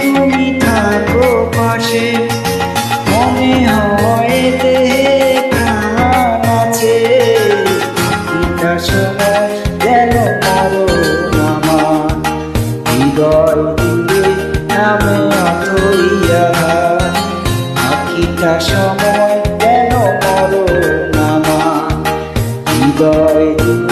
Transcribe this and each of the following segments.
তুমি থাকো পাশে। মনে হয় দেহে প্রাণ আছে। শোনা যেন কারও আমার। হৃদয় দিয়ে নামে অথইয়া আকিটা সময় যেন কারও নামা। হৃদয় দিয়ে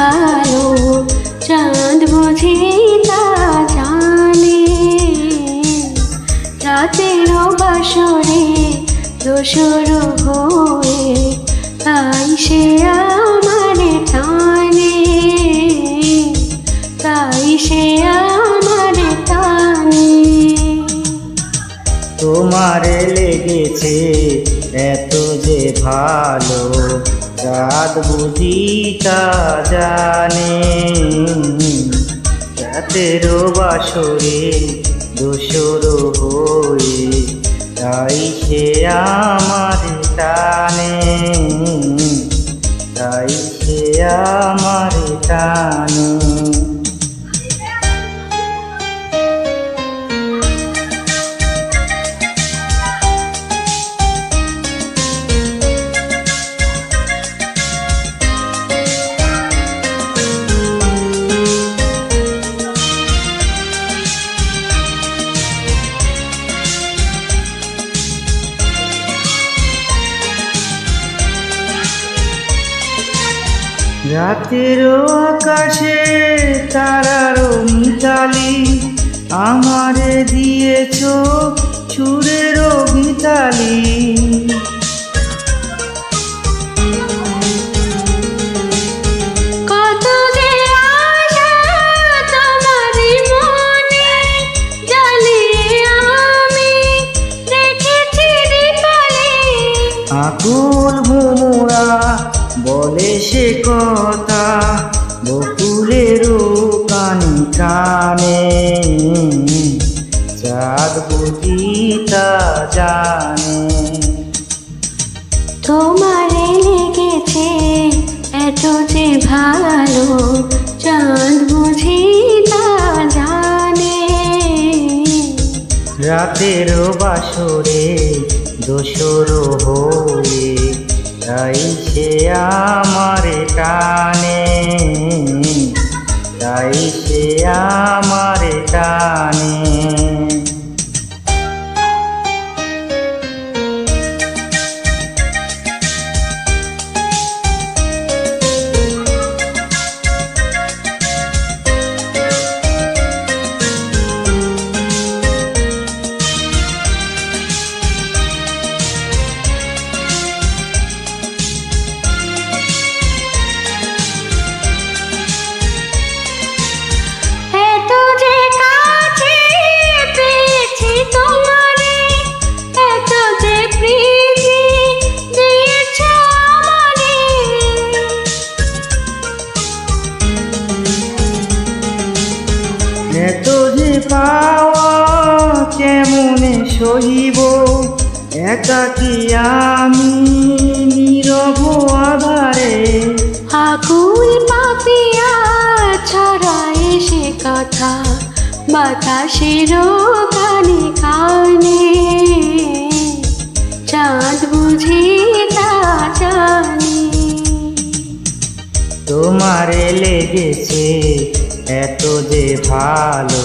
আলো, চাঁদ বোঝে তা জানে। রাতের বাসরে দোসর হয়ে তাই সে আমার টানে। তাই সে আমার টানে। তোমার লেগেছে এত যে ভালো, রাত বুঝি তা জানে। রাতেরও বাসরে দোসর হয়ে তাই সে আমার টানে। তাই সে আমার টানে। রাতের আকাশে তারার মিতালি আমারে দিয়েছ সুরের গীতালি কানি কানে চাঁদ বুঝি তা জানে। তোমারে লেগেছে এত যে ভালো চাঁদ বুঝি তা জানে। রাতের বাসরে দোসর হয়ে তাই সে আমার টানে। তাই আমার টানে। একাকি আমি নীরব আধারে? আকুল পাপিয়া ছড়ায় সে কথা বাতাসের কানে কানে। চাঁদ বুঝি তা জানে। তোমারে লেগেছে এত যে ভালো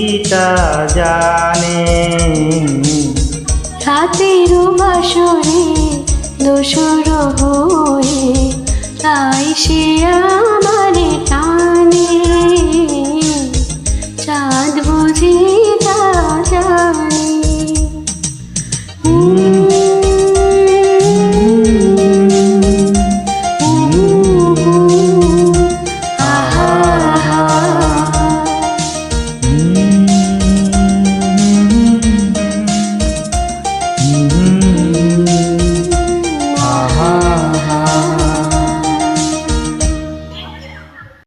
তা জানে। রাতের বাসরে দোসর হয়ে তাই সে